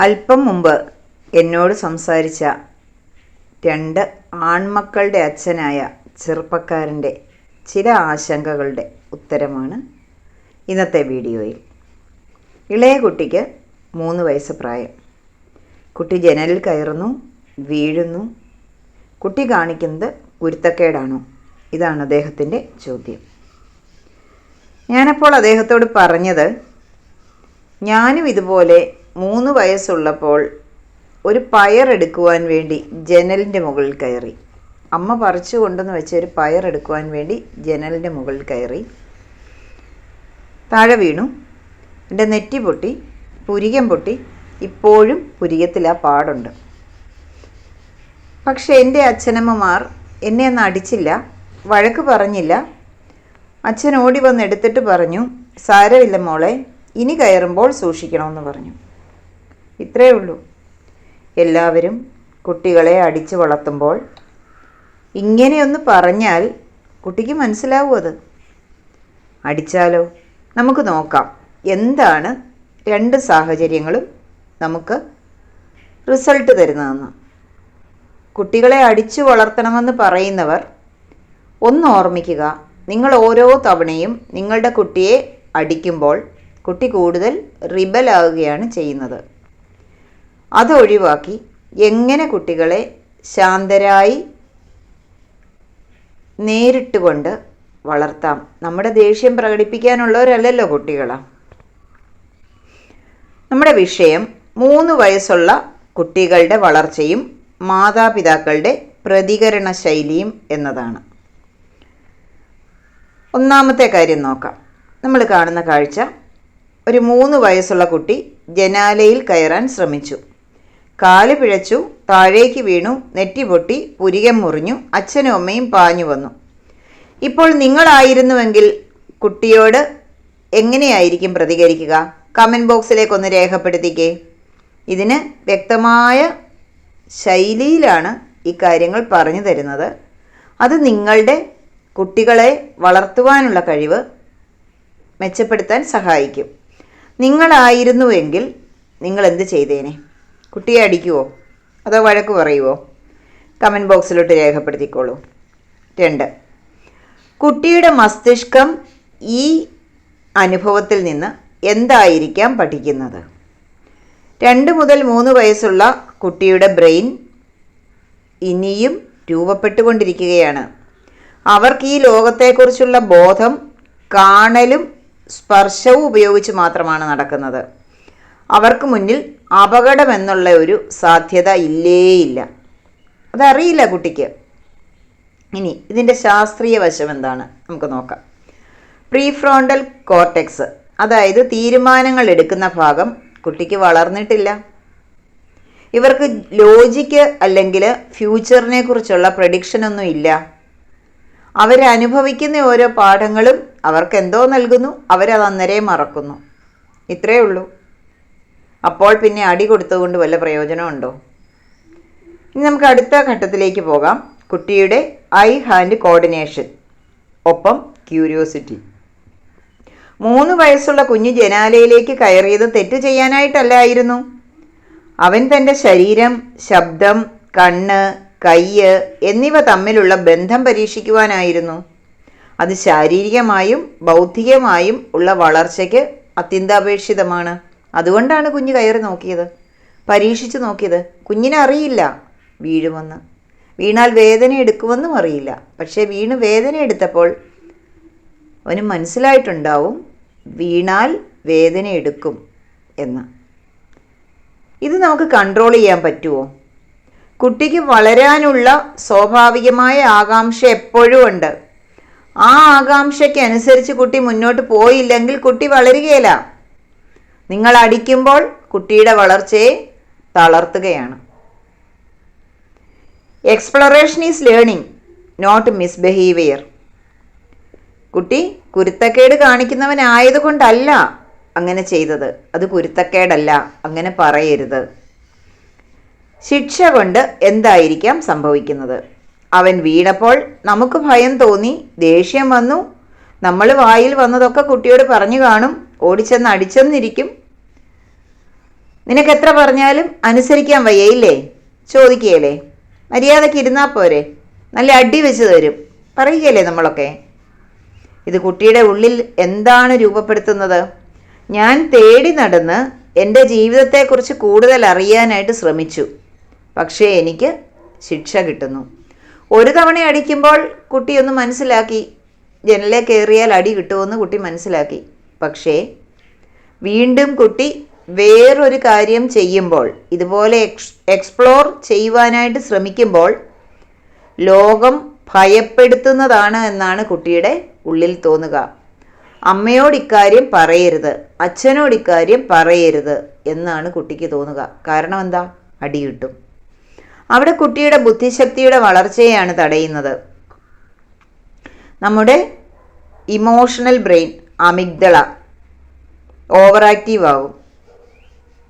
അല്പം മുമ്പ് എന്നോട് സംസാരിച്ച രണ്ട് ആൺമക്കളുടെ അച്ഛനായ ചെറുപ്പക്കാരന്റെ ചില ആശങ്കകളുടെ ഉത്തരമാണ് ഇന്നത്തെ വീഡിയോയിൽ. ഇളയ കുട്ടിക്ക് മൂന്ന് വയസ്സ് പ്രായം. കുട്ടി ജനലിൽ കയറുന്നു വീഴുന്നു. കുട്ടി കാണിക്കുന്നത് ഗുരുത്തക്കേടാണോ? ഇതാണ് അദ്ദേഹത്തിന്റെ ചോദ്യം. ഞാനപ്പോൾ അദ്ദേഹത്തോട് പറഞ്ഞത് ഞാനും ഇതുപോലെ മൂന്ന് വയസ്സുള്ളപ്പോൾ ഒരു പയറെടുക്കുവാൻ വേണ്ടി ജനലിന്റെ മുകളിൽ കയറി. അമ്മ പറിച്ചു കൊണ്ടെന്ന് വെച്ച ഒരു പയറെടുക്കുവാൻ വേണ്ടി ജനലിന്റെ മുകളിൽ കയറി. താഴെ വീണു. എന്റെ നെറ്റി പൊട്ടി പുരികം പൊട്ടി. ഇപ്പോഴും പുരികത്തിൽ ആ പാടുണ്ട്. പക്ഷെ എന്റെ അച്ഛനമ്മമാർ എന്നെ ഒന്ന് അടിച്ചില്ല വഴക്ക് പറഞ്ഞില്ല. അച്ഛൻ ഓടി വന്ന് എടുത്തിട്ട് പറഞ്ഞു സാരമില്ല മോളെ ഇനി കയറുമ്പോൾ സൂക്ഷിക്കണമെന്ന് പറഞ്ഞു. ഇത്രയേ ഉള്ളൂ. എല്ലാവരും കുട്ടികളെ അടിച്ചു വളർത്തുമ്പോൾ ഇങ്ങനെയൊന്ന് പറഞ്ഞാൽ കുട്ടിക്ക് മനസ്സിലാവും അത്. അടിച്ചാലോ? നമുക്ക് നോക്കാം. എന്താണ് രണ്ട് സാഹചര്യങ്ങളും നമുക്ക് റിസൾട്ട് തരുന്നതെന്ന്. കുട്ടികളെ അടിച്ചു വളർത്തണമെന്ന് പറയുന്നവർ ഒന്ന് ഓർമ്മിക്കുക. നിങ്ങൾ ഓരോ തവണയും നിങ്ങളുടെ കുട്ടിയെ അടിക്കുമ്പോൾ കുട്ടി കൂടുതൽ റിബലാവുകയാണ് ചെയ്യുന്നത്. അത് ഒഴിവാക്കി എങ്ങനെ കുട്ടികളെ ശാന്തരായി നേരിട്ടുകൊണ്ട് വളർത്താം? നമ്മുടെ ദേഷ്യം പ്രകടിപ്പിക്കാനുള്ളവരല്ലല്ലോ കുട്ടികളാ. നമ്മുടെ വിഷയം മൂന്ന് വയസ്സുള്ള കുട്ടികളുടെ വളർച്ചയും മാതാപിതാക്കളുടെ പ്രതികരണ ശൈലിയും എന്നതാണ്. ഒന്നാമത്തെ കാര്യം നോക്കാം. നമ്മൾ കാണുന്ന കാഴ്ച ഒരു മൂന്ന് വയസ്സുള്ള കുട്ടി ജനാലയിൽ കയറാൻ ശ്രമിച്ചു. കാൽ പിഴച്ചു താഴേക്ക് വീണു നെറ്റി പൊട്ടി പുരികം മുറിഞ്ഞു അച്ഛനും അമ്മയും പാഞ്ഞു വന്നു. ഇപ്പോൾ നിങ്ങളായിരുന്നുവെങ്കിൽ കുട്ടിയോട് എങ്ങനെയായിരിക്കും പ്രതികരിക്കുക? കമന്റ് ബോക്സിലേക്ക് ഒന്ന് രേഖപ്പെടുത്തിക്കേ. ഇതിന് വ്യക്തമായ ശൈലിയിലാണ് ഈ കാര്യങ്ങൾ പറഞ്ഞു തരുന്നത്. അത് നിങ്ങളുടെ കുട്ടികളെ വളർത്തുവാനുള്ള കഴിവ് മെച്ചപ്പെടുത്താൻ സഹായിക്കും. നിങ്ങളായിരുന്നുവെങ്കിൽ നിങ്ങൾ എന്ത് ചെയ്തേനെ? കുട്ടിയെ അടിക്കുവോ? അതോ വഴക്ക് പറയുവോ? കമന്റ് ബോക്സിലോട്ട് രേഖപ്പെടുത്തിക്കോളൂ. രണ്ട്. കുട്ടിയുടെ മസ്തിഷ്കം ഈ അനുഭവത്തിൽ നിന്ന് എന്തായിരിക്കാം പഠിക്കുന്നത്? രണ്ട് മുതൽ മൂന്ന് വയസ്സുള്ള കുട്ടിയുടെ ബ്രെയിൻ ഇനിയും രൂപപ്പെട്ടുകൊണ്ടിരിക്കുകയാണ്. അവർക്ക് ഈ ലോകത്തെക്കുറിച്ചുള്ള ബോധം കാണലും സ്പർശവും ഉപയോഗിച്ച് മാത്രമാണ് നടക്കുന്നത്. അവർക്ക് മുന്നിൽ അപകടമെന്നുള്ള ഒരു സാധ്യത ഇല്ലേയില്ല. അതറിയില്ല കുട്ടിക്ക്. ഇനി ഇതിന്റെ ശാസ്ത്രീയ വശം എന്താണ് നമുക്ക് നോക്കാം. പ്രീഫ്രോണ്ടൽ കോർട്ടെക്സ് അതായത് തീരുമാനങ്ങൾ എടുക്കുന്ന ഭാഗം കുട്ടിക്ക് വളർന്നിട്ടില്ല. ഇവർക്ക് ലോജിക്ക് അല്ലെങ്കിൽ ഫ്യൂച്ചറിനെ കുറിച്ചുള്ള പ്രഡിക്ഷൻ ഒന്നും ഇല്ല അവരനുഭവിക്കുന്ന ഓരോ പാഠങ്ങളും അവർക്ക് എന്തോ നൽകുന്നു അവരത് അന്നേരെ മറക്കുന്നു. ഇത്രയേ ഉള്ളൂ. അപ്പോൾ പിന്നെ അടി കൊടുത്തുകൊണ്ട് വല്ല പ്രയോജനമുണ്ടോ? ഇനി നമുക്ക് അടുത്ത ഘട്ടത്തിലേക്ക് പോകാം. കുട്ടിയുടെ ഐ ഹാൻഡ് കോർഡിനേഷൻ ഒപ്പം ക്യൂരിയോസിറ്റി. മൂന്ന് വയസ്സുള്ള കുഞ്ഞ് ജനാലയിലേക്ക് കയറിയത് തെറ്റ് ചെയ്യാനായിട്ടല്ലായിരുന്നു. അവൻ തന്റെ ശരീരം ശബ്ദം കണ്ണ് കയ്യ് എന്നിവ തമ്മിലുള്ള ബന്ധം പരീക്ഷിക്കുവാനായിരുന്നു. അത് ശാരീരികമായും ബൗദ്ധികമായും ഉള്ള വളർച്ചയ്ക്ക് അത്യന്താപേക്ഷിതമാണ്. അതുകൊണ്ടാണ് കുഞ്ഞ് കയറി നോക്കിയത്. പരീക്ഷിച്ച് നോക്കിയത്. കുഞ്ഞിനെ അറിയില്ല. വീഴുമെന്ന് വീണാൽ വേദന എടുക്കുമെന്നും അറിയില്ല. പക്ഷേ വീണ് വേദന എടുത്തപ്പോൾ അവന് മനസ്സിലായിട്ടുണ്ടാവും വീണാൽ വേദന എടുക്കും എന്ന്. ഇത് നമുക്ക് കൺട്രോൾ ചെയ്യാൻ പറ്റുമോ കുട്ടിക്ക് വളരാനുള്ള സ്വാഭാവികമായ ആകാംക്ഷ എപ്പോഴും ഉണ്ട്. ആ ആകാംക്ഷയ്ക്ക് അനുസരിച്ച് കുട്ടി മുന്നോട്ട് പോയില്ലെങ്കിൽ കുട്ടി വളരുകയില്ല. നിങ്ങൾ അടിക്കുമ്പോൾ കുട്ടിയുടെ വളർച്ചയെ തളർത്തുകയാണ്. Exploration is learning not misbehaviour കുട്ടി കുരുത്തക്കേട് കാണിക്കുന്നവനായതുകൊണ്ടല്ല അങ്ങനെ ചെയ്തത്. അത് കുരുത്തക്കേടല്ല അങ്ങനെ പറയരുത്. ശിക്ഷ കൊണ്ട് എന്തായിരിക്കാം സംഭവിക്കുന്നത്? അവൻ വീണപ്പോൾ നമുക്ക് ഭയം തോന്നി ദേഷ്യം വന്നു. നമ്മൾ വായിൽ വന്നതൊക്കെ കുട്ടിയോട് പറഞ്ഞു കാണും. ഓടിച്ചെന്ന് അടിച്ചെന്നിരിക്കും. നിനക്ക് എത്ര പറഞ്ഞാലും അനുസരിക്കാൻ വയ്യയില്ലേ? ചോദിക്കുകയല്ലേ? മര്യാദയ്ക്ക് ഇരുന്നാൽ പോരെ. നല്ല അടി വെച്ച് തരും. പറയുകയല്ലേ നമ്മളൊക്കെ? ഇത് കുട്ടിയുടെ ഉള്ളിൽ എന്താണ് രൂപപ്പെടുത്തുന്നത്? ഞാൻ തേടി നടന്ന് എന്റെ ജീവിതത്തെക്കുറിച്ച് കൂടുതൽ അറിയാനായിട്ട് ശ്രമിച്ചു. പക്ഷേ എനിക്ക് ശിക്ഷ കിട്ടുന്നു. ഒരു തവണ അടിക്കുമ്പോൾ കുട്ടിയൊന്ന് മനസ്സിലാക്കി. ജനലെ കയറിയാൽ അടി കിട്ടുമെന്ന് കുട്ടി മനസ്സിലാക്കി. പക്ഷേ വീണ്ടും കുട്ടി വേറൊരു കാര്യം ചെയ്യുമ്പോൾ ഇതുപോലെ എക്സ് എക്സ്പ്ലോർ ചെയ്യുവാനായിട്ട് ശ്രമിക്കുമ്പോൾ ലോകം ഭയപ്പെടുത്തുന്നതാണ് എന്നാണ് കുട്ടിയുടെ ഉള്ളിൽ തോന്നുക. അമ്മയോട് ഇക്കാര്യം പറയരുത് അച്ഛനോട് ഇക്കാര്യം പറയരുത് എന്നാണ് കുട്ടിക്ക് തോന്നുക. കാരണം എന്താ? അടി കിട്ടും അവിടെ കുട്ടിയുടെ ബുദ്ധിശക്തിയുടെ വളർച്ചയാണ് തടയുന്നത്. നമ്മുടെ emotional brain amygdala over active ആകും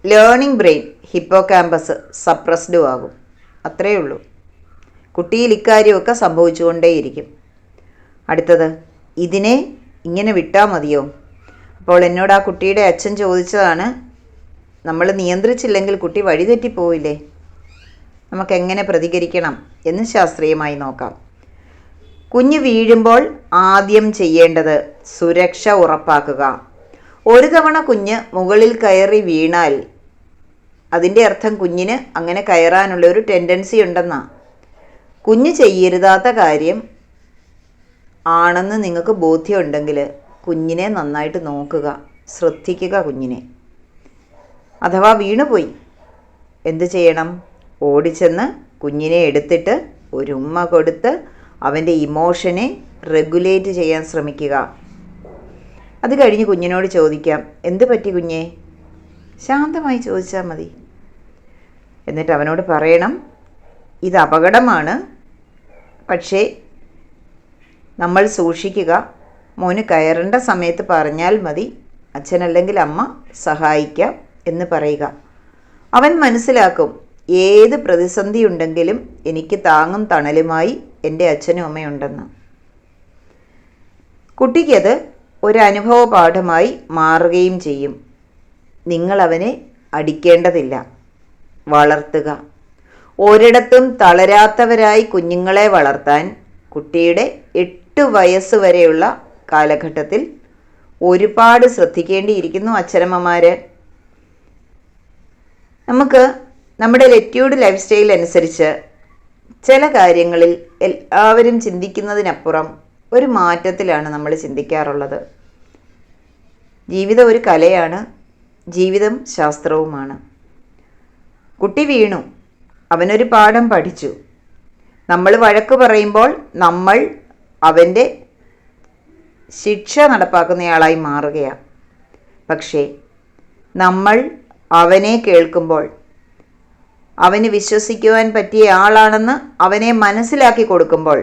ലേണിംഗ് ബ്രെയിൻ ഹിപ്പോ ക്യാമ്പസ് സപ്രസ്ഡും ആകും അത്രയേ ഉള്ളൂ കുട്ടിയിൽ ഇക്കാര്യമൊക്കെ സംഭവിച്ചുകൊണ്ടേയിരിക്കും. അടുത്തത് ഇതിനെ ഇങ്ങനെ വിട്ടാൽ മതിയോ? അപ്പോൾ എന്നോട് ആ കുട്ടിയുടെ അച്ഛൻ ചോദിച്ചതാണ് നമ്മൾ നിയന്ത്രിച്ചില്ലെങ്കിൽ കുട്ടി വഴിതെറ്റിപ്പോയില്ലേ നമുക്ക് എങ്ങനെ പ്രതികരിക്കണം? എന്ന് ശാസ്ത്രീയമായി നോക്കാം. കുഞ്ഞ് വീഴുമ്പോൾ ആദ്യം ചെയ്യേണ്ടത് സുരക്ഷ ഉറപ്പാക്കുക. ഒരു തവണ കുഞ്ഞ് മുകളിൽ കയറി വീണാൽ അതിന്റെ അർത്ഥം കുഞ്ഞിന് അങ്ങനെ കയറാനുള്ള ഒരു ടെൻഡൻസി ഉണ്ടെന്നാ. കുഞ്ഞ് ചെയ്യരുതാത്ത കാര്യം ആണെന്ന് നിങ്ങൾക്ക് ബോധ്യമുണ്ടെങ്കിൽ കുഞ്ഞിനെ നന്നായിട്ട് നോക്കുക ശ്രദ്ധിക്കുക കുഞ്ഞിനെ. അഥവാ വീണുപോയി എന്ത് ചെയ്യണം? ഓടിച്ചെന്ന് കുഞ്ഞിനെ എടുത്തിട്ട് ഒരു ഉമ്മ കൊടുത്ത് അവന്റെ ഇമോഷനെ റെഗുലേറ്റ് ചെയ്യാൻ ശ്രമിക്കുക. അത് കഴിഞ്ഞ് കുഞ്ഞിനോട് ചോദിക്കാം എന്ത് പറ്റി കുഞ്ഞേ? ശാന്തമായി ചോദിച്ചാൽ മതി. എന്നിട്ട് അവനോട് പറയണം ഇത് അപകടമാണ്. പക്ഷേ നമ്മൾ സൂക്ഷിക്കുക. മോന് കയറേണ്ട സമയത്ത് പറഞ്ഞാൽ മതി. അച്ഛനല്ലെങ്കിൽ അമ്മ സഹായിക്കാം എന്ന് പറയുക. അവൻ മനസ്സിലാക്കും ഏത് പ്രതിസന്ധി ഉണ്ടെങ്കിലും എനിക്ക് താങ്ങും തണലുമായി എന്റെ അച്ഛനും അമ്മയുണ്ടെന്ന്. കുട്ടിക്കത് ഒരു അനുഭവ പാഠമായി മാറുകയും ചെയ്യും. നിങ്ങളവനെ അടിക്കേണ്ടതില്ല. വളർത്തുക. ഒരിടത്തും തളരാത്തവരായി കുഞ്ഞുങ്ങളെ വളർത്താൻ കുട്ടിയുടെ എട്ട് വയസ്സ് വരെയുള്ള കാലഘട്ടത്തിൽ ഒരുപാട് ശ്രദ്ധിക്കേണ്ടിയിരിക്കുന്നു അച്ഛനമ്മമാർ നമുക്ക് നമ്മുടെ ലെറ്റ്യൂഡ് ലൈഫ് സ്റ്റൈൽ അനുസരിച്ച് ചില കാര്യങ്ങളിൽ എല്ലാവരും ചിന്തിക്കുന്നതിനപ്പുറം ഒരു മാറ്റത്തിലാണ് നമ്മൾ ചിന്തിക്കാറുള്ളത്. ജീവിതം ഒരു കലയാണ് ജീവിതം ശാസ്ത്രവുമാണ്. കുട്ടി വീണു അവനൊരു പാഠം പഠിച്ചു. നമ്മൾ വഴക്ക് പറയുമ്പോൾ നമ്മൾ അവന്റെ ശിക്ഷ നടപ്പാക്കുന്നയാളായി മാറുകയാണ് പക്ഷേ നമ്മൾ അവനെ കേൾക്കുമ്പോൾ അവന് വിശ്വസിക്കുവാൻ പറ്റിയ ആളാണെന്ന് അവനെ മനസ്സിലാക്കി കൊടുക്കുമ്പോൾ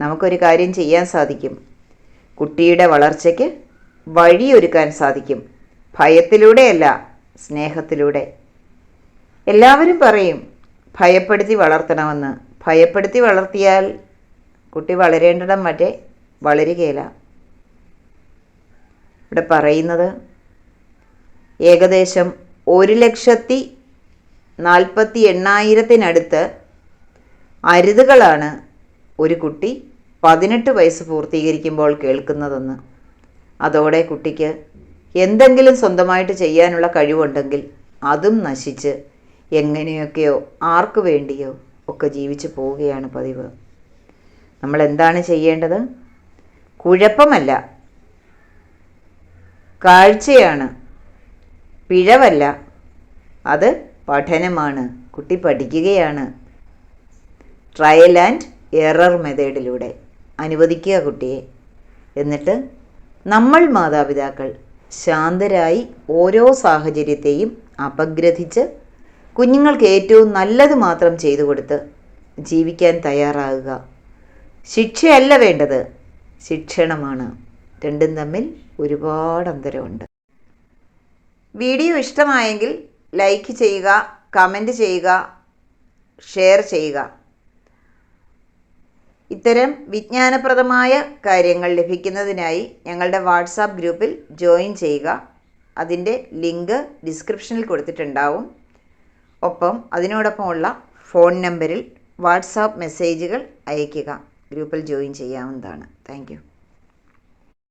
നമുക്കൊരു കാര്യം ചെയ്യാൻ സാധിക്കും. കുട്ടിയുടെ വളർച്ചയ്ക്ക് വഴിയൊരുക്കാൻ സാധിക്കും. ഭയത്തിലൂടെയല്ല സ്നേഹത്തിലൂടെ. എല്ലാവരും പറയും ഭയപ്പെടുത്തി വളർത്തണമെന്ന്. ഭയപ്പെടുത്തി വളർത്തിയാൽ കുട്ടി വളരേണ്ടിടം മറ്റേ വളരുകയില്ല. ഇവിടെ പറയുന്നത് ഏകദേശം ഒരു ലക്ഷത്തി നാൽപ്പത്തി എണ്ണായിരത്തിനടുത്ത് അരുതുകളാണ് ഒരു കുട്ടി പതിനെട്ട് വയസ്സ് പൂർത്തീകരിക്കുമ്പോൾ കേൾക്കുന്നതെന്ന്. അതോടെ കുട്ടിക്ക് എന്തെങ്കിലും സ്വന്തമായിട്ട് ചെയ്യാനുള്ള കഴിവുണ്ടെങ്കിൽ അതും നശിച്ച് എങ്ങനെയൊക്കെയോ ആർക്കു വേണ്ടിയോ ഒക്കെ ജീവിച്ചു പോവുകയാണ് പതിവ്. നമ്മൾ എന്താണ് ചെയ്യേണ്ടത്? കുഴപ്പമല്ല. കാഴ്ചയാണ്. പിഴവല്ല. അത് പഠനമാണ്. കുട്ടി പഠിക്കുകയാണ്. ട്രയൽ ആൻഡ് എറർ മെത്തേഡിലൂടെ അനുവദിക്കുക കുട്ടിയെ. എന്നിട്ട് നമ്മൾ മാതാപിതാക്കൾ ശാന്തരായി ഓരോ സാഹചര്യത്തെയും അപഗ്രഥിച്ച് കുഞ്ഞുങ്ങൾക്ക് ഏറ്റവും നല്ലത് മാത്രം ചെയ്തു കൊടുത്ത് ജീവിക്കാൻ തയ്യാറാകുക. ശിക്ഷയല്ല വേണ്ടത്. ശിക്ഷണമാണ്. രണ്ടും തമ്മിൽ ഒരുപാട് അന്തരമുണ്ട്. വീഡിയോ ഇഷ്ടമായെങ്കിൽ ലൈക്ക് ചെയ്യുക കമന്റ് ചെയ്യുക ഷെയർ ചെയ്യുക. ഇത്തരം വിജ്ഞാനപ്രദമായ കാര്യങ്ങൾ ലഭിക്കുന്നതിനായി ഞങ്ങളുടെ വാട്സാപ്പ് ഗ്രൂപ്പിൽ ജോയിൻ ചെയ്യുക. അതിന്റെ ലിങ്ക് ഡിസ്ക്രിപ്ഷനിൽ കൊടുത്തിട്ടുണ്ടാവും. ഒപ്പം അതിനോടൊപ്പമുള്ള ഫോൺ നമ്പറിൽ വാട്സാപ്പ് മെസ്സേജുകൾ അയയ്ക്കുക. ഗ്രൂപ്പിൽ ജോയിൻ ചെയ്യാവുന്നതാണ്. താങ്ക്